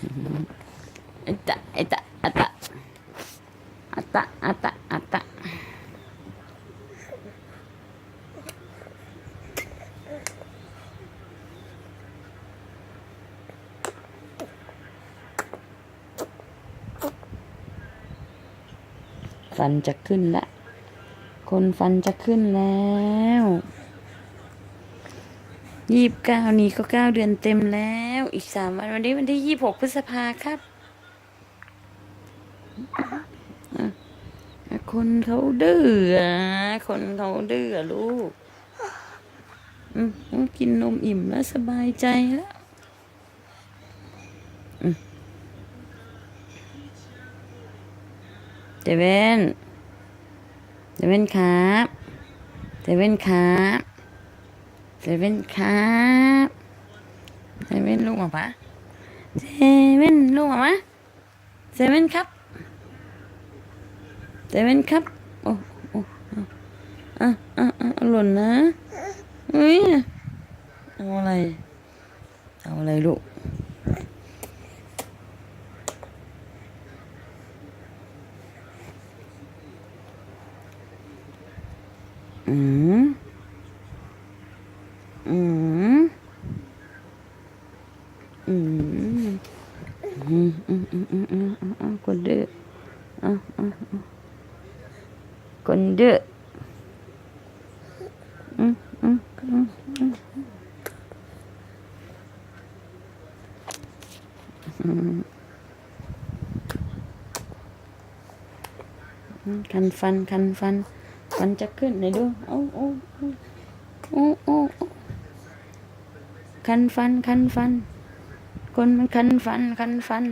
อะตะอะตะอะตะอะตะอะตะอะตะฟันจะขึ้นละ คนฟันจะขึ้นแล้ว ยี่สิบเก้านี้ก็เก้าเดือนเต็มแล้ว อีกสามวันวันนี้วันที่ยี่สิบหกพฤษภาครับ คนเขาดื้ออะคนเขาดื้อลูกอืมกินนมอิ่มแล้วสบายใจแล้วเจเวนเจเวนครับเจเวนครับ เจเว่นครับเจเว่นลูกหมาปะเจเว่นลูกหมาปะเจเว่นครับเจเว่นครับโอ้โอ้อะอะอะอะหล่นนะอุ้ยเอาอะไรเอาอะไรลูกอืม Konde. Konde. Kan fun, kan fun. Kan cakap ni tu. Oh, oh, oh. Oh, oh, oh. คันฟันคันฟัน คนมันคันฟันคันฟัน